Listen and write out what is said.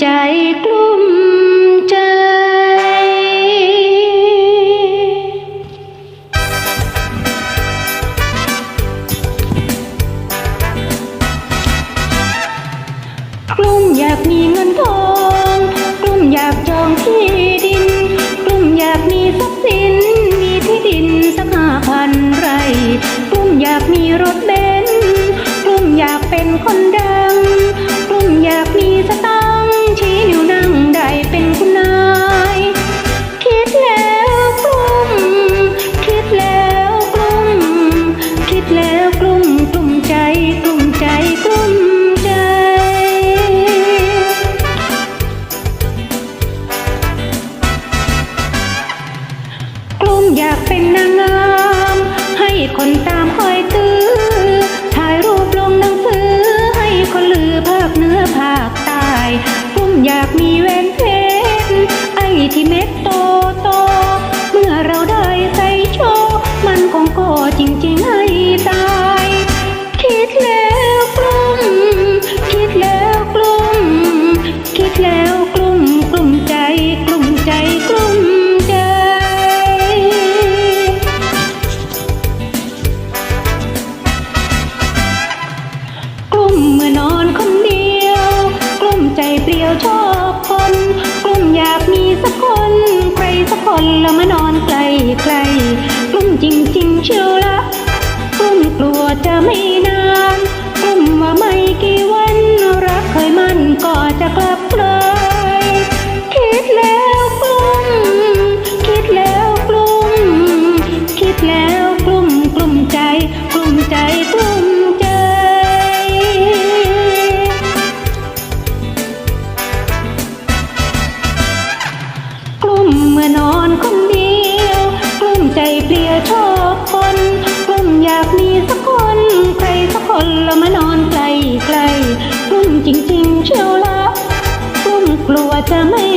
ใจกลุ้ม็นนางงาม ให้คนตามคอยตื้อ ถ่ายรูปลงหนังสือ ให้คนลือภาคเนื้อภาคใต้มอยากมีแว นแล้วมานอนไกลไกลกลุ้มจริงจริงเชียวละกลุ้มกลัวจะไม่นานกลุ้มว่าไม่กี่วันรักเคยมั่นก็จะกลับเลย มื่อนอนคนเดียวกลุ้มใจเปลี่ยชอบคนกลุ้มอยากมีสักคน ใครสักคนแล้วมานอนไกลไกลกลุ้มจริงๆเชียวละกลุ้มกลัวจะไม่